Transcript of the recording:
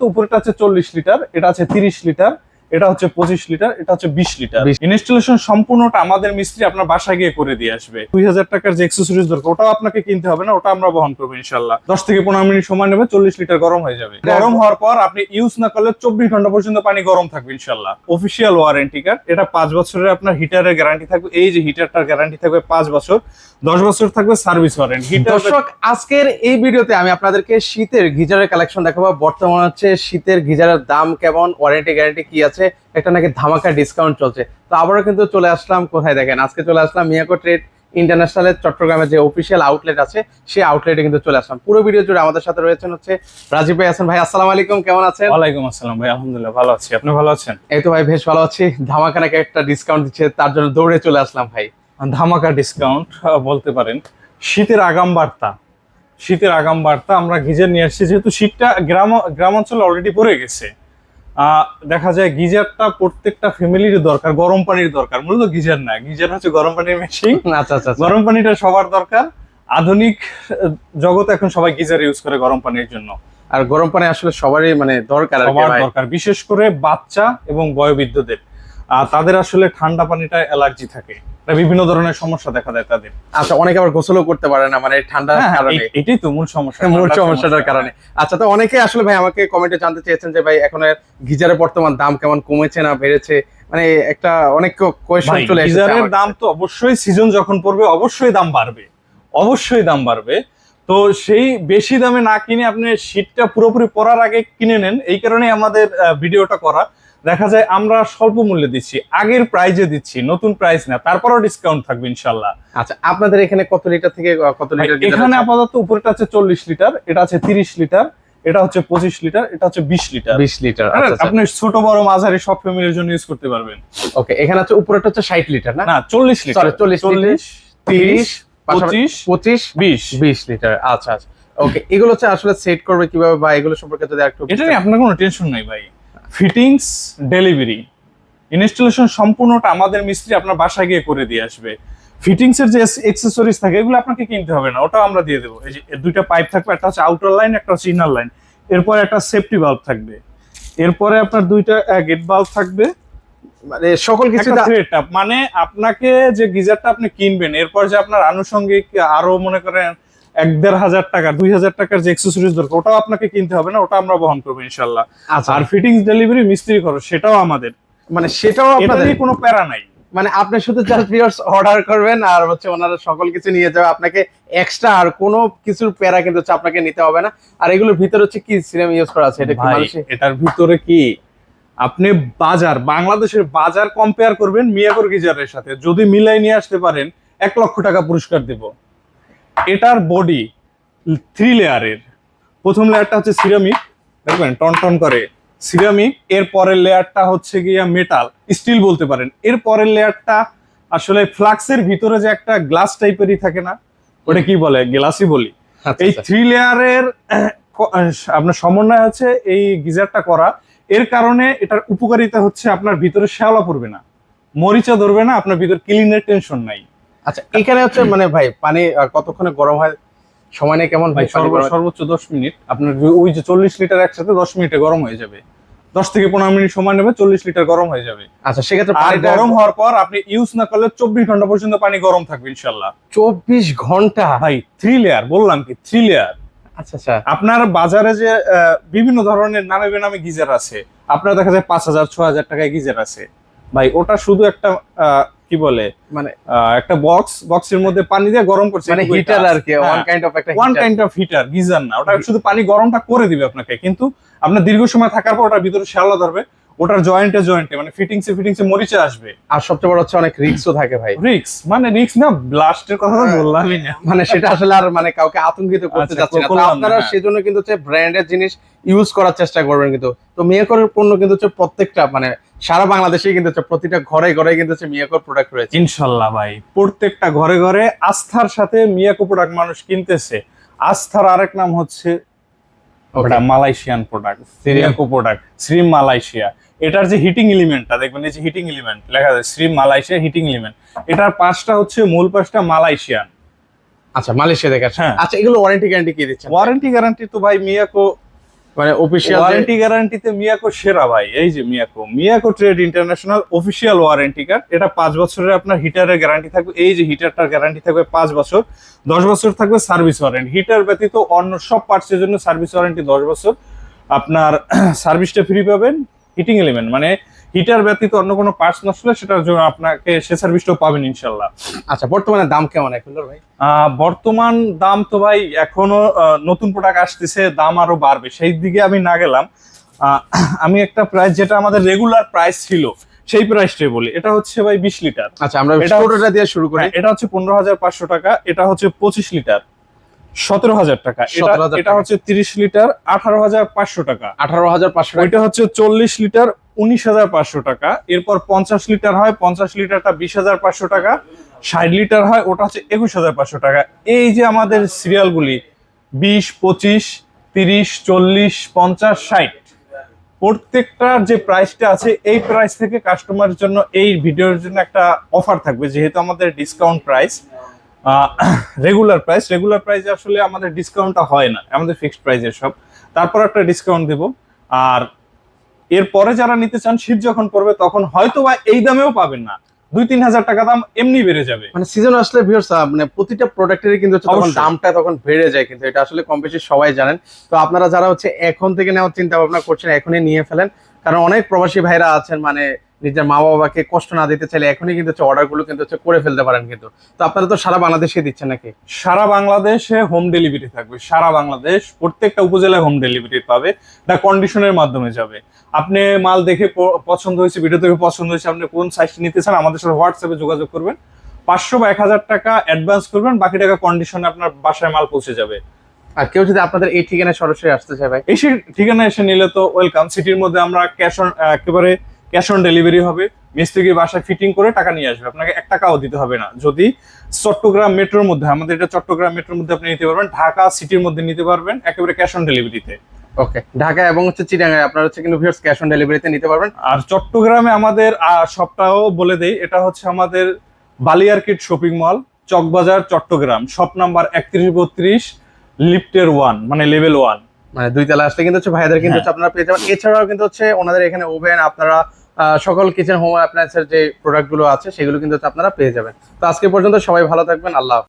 তো উপরেটা আছে চল্লিশ লিটার এটা আছে তিরিশ লিটার এটা হচ্ছে পঁচিশ লিটার এটা হচ্ছে বিশ লিটার। ইনস্টলেশন সম্পূর্ণটা আমাদের মিস্ত্রি আপনার বাসায় গিয়ে করে দিয়ে আসবে। দুই হাজার টাকার যে এক্সেসরিজ দরকার ওটাও আপনাকে কিনতে হবে না ওটা আমরা বহন করব ইনশাল্লাহ দশ থেকে পনেরো মিনিট সময় নেবে চল্লিশ লিটার গরম হয়ে যাবে। গরম হওয়ার পর আপনি ইউজ না করলে চব্বিশ ঘণ্টা পর্যন্ত পানি গরম থাকবে ইনশাল্লাহ অফিসিয়াল ওয়ারেন্টি কার্ড এটা পাঁচ বছরের আপনার হিটারের গ্যারান্টি থাকবে। এই যে হিটারটার গ্যারান্টি থাকবে পাঁচ বছর। দশ বছর থাকবে সার্ভিস ওয়ারেন্টি হিটার দর্শক আজকের এই ভিডিওতে আমি আপনাদেরকে শীতের গিজারের কালেকশন দেখাবো। বর্তমান হচ্ছে শীতের গিজারের দাম কেমন ওয়ারেন্টি গ্যারান্টি কি আছে? একটা নাকি ধামাকা ডিসকাউন্ট চলছে। তো আবারও কিন্তু চলে আসলাম কোথায় দেখেন? আজকে চলে আসলাম মিয়াকো ট্রেড ইন্টারন্যাশনালের চট্টগ্রামের যে অফিসিয়াল আউটলেট আছে সেই আউটলেটে কিন্তু চলে আসলাম। পুরো ভিডিও জুড়ে আমাদের সাথে রয়েছেন হচ্ছে রাজীব ভাই আছেন ভাই। আসসালামু আলাইকুম কেমন আছেন? ওয়ালাইকুম আসসালাম ভাই আলহামদুলিল্লাহ ভালো আছি। আপনি ভালো আছেন? এই তো ভাই বেশ ভালো আছি। ধামাকা নাকি একটা ডিসকাউন্ট দিচ্ছে তার জন্য দৌড়ে চলে আসলাম ভাই। ধামাকা ডিসকাউন্ট বলতে পারেন। শীতের আগাম বার্তা। শীতের আগাম বার্তা আমরা গিজার নিয়ে আসছি যেহেতু শীতটা গ্রাম গ্রাম অঞ্চলে অলরেডি পড়ে গেছে। দেখা যায় গিজারটা প্রত্যেকটা ফ্যামিলির দরকার গরম পানির দরকার। মূলত গিজার না গিজার হচ্ছে গরম পানির মেশিন আচ্ছা আচ্ছা আচ্ছা। গরম পানিটা সবার দরকার। আধুনিক জগতে এখন সবাই গিজার ইউজ করে গরম পানির জন্য। আর গরম পানি আসলে সবারই মানে দরকার সবার দরকার বিশেষ করে বাচ্চা এবং বয়োবৃদ্ধদের। আহ, তাদের আসলে ঠান্ডা পানিটা অ্যালার্জি থাকে। বিভিন্ন ধরনের সমস্যা দেখা দেয় তাদের। আচ্ছা অনেকে আবার গোসলও করতে পারে না মানে ঠান্ডার হ্যাঁ, হ্যাঁ, কারণে। এটাই তো মূল সমস্যা মূল সমস্যাটার কারণে। আচ্ছা তো অনেকে আসলে ভাই আমাকে কমেন্টে জানতে চেয়েছেন যে ভাই এখন গিজারের বর্তমান দাম কেমন কমেছে না বেড়েছে? মানে একটা অনেক কোয়েশ্চেন চলে এসেছে গিজারের দাম তো অবশ্যই সিজন যখন পড়বে অবশ্যই দাম বাড়বে। অবশ্যই দাম বাড়বে। তো সেই বেশি দামে না কিনে আপনি শীতটা পুরোপুরি পরার আগে কিনে নেন। এই কারণে আমাদের ভিডিওটা করা। দেখা যায় আমরা স্বল্প মূল্যে দিচ্ছি আগের প্রাইজে দিচ্ছি নতুন প্রাইস না তারপরও ডিসকাউন্ট থাকবে ইনশাল্লাহ। আচ্ছা আপনাদের এখানে কত লিটার থেকে কত লিটার এখানে আপাতত উপরেটা আছে চল্লিশ লিটার এটা আছে তিরিশ লিটার এটা হচ্ছে পঁচিশ লিটার এটা হচ্ছে বিশ লিটার 20 লিটার হ্যাঁ, আচ্ছা আপনি ছোট বড় মাঝারি সব ফ্যামিলির জন্য ইউজ করতে পারবেন। ওকে এখানে হচ্ছে উপরেটা হচ্ছে 60 লিটার না? না চল্লিশ লিটার 40 চল্লিশ তিরিশ পঁচিশ 25 বিশ। 20 লিটার আচ্ছা আচ্ছা। ওকে এগুলো হচ্ছে আসলে সেট করবে কীভাবে বা এগুলো সম্পর্কে যদি একটু এটা নিয়ে আপনার কোনো টেনশন নাই ভাই। Fittings delivery. ইনস্টলেশন সম্পূর্ণটা আমাদের মিস্ত্রি আপনার বাসায় গিয়ে করে দিয়ে আসবে। ফিটিংস এর যে এক্সেসরিজ থাকে এগুলো আপনাকে কিনতে হবে না ওটা আমরা দিয়ে দেবো। এই যে দুইটা পাইপ থাকবে একটা হচ্ছে আউটার লাইন একটা হচ্ছে ইনার লাইন এরপরে একটা সেফটি বাল্ব থাকবে। এরপরে আপনার দুইটা গেট বাল্ব থাকবে। মানে সকল কিছু মানে আপনাকে যে গিজারটা আপনি কিনবেন এরপর যে আপনার আনুষঙ্গিক আরও মনে করেন এক দেড় হাজার টাকা দুই হাজার টাকার যে এক্সেসরিজ দরকার ওটাও আপনাকে কিনতে হবে না ওটা আমরা বহন করব ইনশাল্লাহ। আচ্ছা। আর ফিটিংস ডেলিভারি মিস্ত্রি খরচ সেটাও আমাদের। মানে সেটাও আপনাদের কোনো প্যারা নাই। মানে আপনি শুধু জাস্ট ভিউয়ার্স অর্ডার করবেন আর হচ্ছে ওনারা সকল কিছু নিয়ে যাবে। আপনাকে এক্সট্রা আর কোনো কিছুর প্যারা কিন্তু হচ্ছে আপনাকে নিতে হবে না। আর এগুলোর ভিতরে হচ্ছে কি সিরাম ইউজ করা আছে? এটা কি এটার ভিতরে কি? আপনি বাজার বাংলাদেশের বাজার কম্পেয়ার করবেন মিয়াকর গিজারের সাথে। যদি মিলাই নিয়ে আসতে পারেন এক লক্ষ টাকা পুরস্কার দেব। এটার বডি থ্রি লেয়ারের প্রথম লেয়ারটা হচ্ছে সিরামিক দেখবেন টন টন করে। সিরামিক এর পরের লেয়ারটা হচ্ছে গিয়া মেটাল স্টিল বলতে পারেন। এর পরের লেয়ারটা আসলে ফ্লাক্সের ভিতরে যে একটা গ্লাস টাইপেরই থাকে না ওটা কি বলে? গ্লাসই বলি। আচ্ছা, এই আচ্ছা। থ্রি লেয়ারের আপনার সমন্বয় হচ্ছে এই গিজারটা করা। এর কারণে এটার উপকারিতা হচ্ছে আপনার ভিতরে শ্যাওলা পড়বে না। মরিচা ধরবে না আপনার ভিতরে ক্লিনের টেনশন নাই। আচ্ছা এখানে হচ্ছে মানে ভাই পানি কতক্ষণে গরম হয়? সময় নেই কেমন? ভাই সর্বোচ্চ দশ মিনিট। আপনার ওই যে চল্লিশ লিটার একসাথে দশ মিনিটে গরম হয়ে যাবে। দশ থেকে পনেরো মিনিট সময় নেবে চল্লিশ লিটার গরম হয়ে যাবে। আচ্ছা সেক্ষেত্রে পানিটা গরম হওয়ার পর আপনি ইউজ না করলে চব্বিশ ঘণ্টা পর্যন্ত পানি গরম থাকবে ইনশাল্লাহ চব্বিশ ঘণ্টা? ভাই থ্রি লেয়ার বললাম কি থ্রি লেয়ার আচ্ছা আচ্ছা। আপনার বাজারে যে বিভিন্ন ধরনের নামে বেনামে গিজার আছে আপনার দেখা যায় পাঁচ হাজার ছ হাজার টাকায় গিজার আছে। ভাই ওটা শুধু একটা আহ, কি বলে? মানে একটা বক্স বক্সের মধ্যে পানি দিয়ে গরম করছে। মানে হিটার আর কি ওয়ান কাইন্ড অফ একটা one kind of heater geyser না। ওটা শুধু পানি গরমটা করে দিবে আপনাকে। কিন্তু আপনার দীর্ঘ সময় থাকার পর ওটার ভিতরে শ্যাওলা ধরবে। ওটার জয়েন্টে জয়েন্টে মানে ফিটিংসে ফিটিংসে মরিচে আসবে। আর সবচেয়ে বড় হচ্ছে অনেক রিস্কও থাকে ভাই। রিক্স মানে রিক্স না ব্লাস্টের কথা তো বললামই না। মানে সেটা আসলে আর মানে কাউকে আতঙ্কিত করতে আচ্ছা, চাচ্ছি না। করলাম না, আপনারা হ্যাঁ। সেজন্য কিন্তু হচ্ছে ব্র্যান্ডের জিনিস ইউজ করার চেষ্টা করবেন কিন্তু। তো মিয়াকরের পণ্য কিন্তু হচ্ছে প্রত্যেকটা মানে সারা বাংলাদেশে কিন্তু হচ্ছে প্রতিটা ঘরে ঘরে কিন্তু হচ্ছে মিয়াকর প্রোডাক্ট রয়েছে। ইনশাল্লাহ ভাই প্রত্যেকটা ঘরে ঘরে আস্থার সাথে মিয়াকো প্রোডাক্ট মানুষ কিনতেছে। আস্থার আরেক নাম হচ্ছে ওটা মালয়েশিয়ান প্রোডাক্ট সিরিয়াকো প্রোডাক্ট শ্রী মালয়েশিয়া এটার যে হিটিং এলিমেন্টটা দেখবেন এই যে হিটিং এলিমেন্ট লেখা আছে শ্রী মালয়েশিয়া হিটিং এলিমেন্ট এটার পাঁচটা হচ্ছে মূল পাঁচটা মালয়েশিয়ান আচ্ছা মালয়েশিয়া দেখাচ্ছে। হ্যাঁ। আচ্ছা এগুলো ওয়ারেন্টি গ্যারান্টি কি দিচ্ছে ওয়ারেন্টি গ্যারান্টি তো ভাই মিয়াকো মানে অফিসিয়াল ওয়ারেন্টি গ্যারান্টিতে মিয়াকো সেরা ভাই। এই যে Miyako Miyako trade international official warranty card এটা পাঁচ বছরের আপনার হিটারের গ্যারান্টি থাকবে। এই যে হিটারটার গ্যারান্টি থাকবে পাঁচ বছর। দশ বছর থাকবে সার্ভিস ওয়ারেন্টি হিটার ব্যতীত অন্য সব পার্টসের জন্য সার্ভিস ওয়ারেন্টি দশ বছর। আপনার সার্ভিসটা ফ্রি পাবেন। হিটিং এলিমেন্ট মানে হিটার ব্যতীত অন্য কোনো পার্টস নষ্ট হলে সেটার জন্য আপনাকে সে সার্ভিসটাও পাবেন ইনশাল্লাহ আচ্ছা বর্তমানে দাম কেমন এখন ভাই? বর্তমান দাম তো ভাই এখনও নতুন প্রোডাক্ট আসতেছে দাম আরও বাড়বে। সেই দিকে আমি না গেলাম। আমি একটা প্রাইস যেটা আমাদের রেগুলার প্রাইস ছিল সেই প্রাইসটাই বলি। এটা হচ্ছে ভাই বিশ লিটার। আচ্ছা আমরা এটা ছোটটা দিয়ে শুরু করি। হ্যাঁ, এটা হচ্ছে পনেরো হাজার পাঁচশো টাকা এটা হচ্ছে পঁচিশ লিটার। সতেরো হাজার টাকা। এটা 17,000 এটা টাকা। হচ্ছে তিরিশ লিটার আঠারো হাজার পাঁচশো টাকা। আঠারো হাজার পাঁচশো ওইটা হচ্ছে চল্লিশ লিটার উনিশ হাজার পাঁচশো টাকা, এরপর পঞ্চাশ লিটার হয়, পঞ্চাশ লিটারটা বিশ হাজার পাঁচশো টাকা, ষাট লিটার হয়, ওটা হচ্ছে একুশ হাজার পাঁচশো টাকা। এই যে আমাদের সিরিয়ালগুলি, বিশ, পঁচিশ, তিরিশ, চল্লিশ, পঞ্চাশ, ষাট প্রত্যেকটার যে প্রাইসটা আছে, এই প্রাইস থেকে কাস্টমারের জন্য এই ভিডিওর জন্য একটা অফার থাকবে, যেহেতু আমাদের discount price regular price regular price আসলে আমাদের ডিসকাউন্টটা হয় না, আমাদের ফিক্সড প্রাইসের সব। তারপর একটা ডিসকাউন্ট দেব, আর এরপরে যারা নিতে চান শীত যখন পড়বে তখন হয়তো বা এই দামেও পাবেন না। দুই তিন হাজার টাকা দাম এমনি বেড়ে যাবে। মানে সিজন আসলে ভিওর মানে প্রতিটা প্রোডাক্টের কিন্তু তখন দামটা তখন বেড়ে যায় কিন্তু এটা আসলে কম বেশি সবাই জানেন। তো আপনারা যারা হচ্ছে এখন থেকে নেওয়ার চিন্তা ভাবনা করছেন এখনই নিয়ে ফেলেন। কারণ অনেক প্রবাসী ভাইরা আছেন মানে নিজের মা বাবাকে কষ্ট না দিতে চাইলে এখনই কিন্তু হচ্ছে অর্ডারগুলো কিন্তু হচ্ছে করে ফেলতে পারেন কিন্তু। তো আপনারা তো সারা বাংলাদেশে দিচ্ছেন নাকি? সারা বাংলাদেশে হোম ডেলিভারি থাকবে। সারা বাংলাদেশ প্রত্যেকটা উপজেলায় হোম ডেলিভারি পাবে। এটা কন্ডিশনের মাধ্যমে যাবে। আপনি মাল দেখে পছন্দ হয়েছে ভিডিও দেখে পছন্দ হয়েছে আপনি কোন সাইজ নিতে চান আমাদের সাথে হোয়াটসঅ্যাপে যোগাযোগ করবেন। পাঁচশো বা এক হাজার টাকা অ্যাডভান্স করবেন বাকি টাকা কন্ডিশনে আপনার বাসায় মাল পৌঁছে যাবে। আর কেউ যদি আপনাদের এই ঠিকানায় সরাসরি আসতে চায় ভাই? এসে ঠিকানা এসে নিলে তো ওয়েলকাম সিটির মধ্যে আমরা ক্যাশ অন একেবারে ক্যাশ অন ডেলিভারি হবে মিস্ত্রি বাসায় ফিটিং করে টাকা নিয়ে আসবে আপনাকে এক টাকাও দিতে হবে না। যদি চট্টগ্রাম মেট্রোর মধ্যে আমাদের এটা চট্টগ্রাম মেট্রোর মধ্যে আপনি নিতে পারবেন ঢাকা সিটির মধ্যে নিতে পারবেন একেবারে ক্যাশ অন ডেলিভারিতে। ওকে ঢাকা এবং হচ্ছে চিটাগাঙ্গে আপনারা হচ্ছে কিন্তু ভিউয়ার্স ক্যাশ অন ডেলিভারিতে নিতে পারবেন। আর চট্টগ্রামে আমাদের সবটাও বলে দেই এটা হচ্ছে আমাদের বালিয়ারকিট shopping mall Chawkbazar Chattogram. Shop number একত্রিশ বত্রিশ লিফটের ওয়ান মানে লেভেল ওয়ান মানে দুই তলা আসলে কিন্তু হচ্ছে ভাইদের কিন্তু হ্যাঁ। হচ্ছে আপনারা পেয়ে যাবেন এছাড়াও কিন্তু হচ্ছে ওনাদের এখানে ওভেন আপনারা সকল কিচেন হোম অ্যাপ্লায়েন্সের যে প্রোডাক্টগুলো আছে সেগুলো কিন্তু আপনারা পেয়ে যাবেন তো আজকে পর্যন্ত সবাই ভালো থাকবেন আল্লাহ।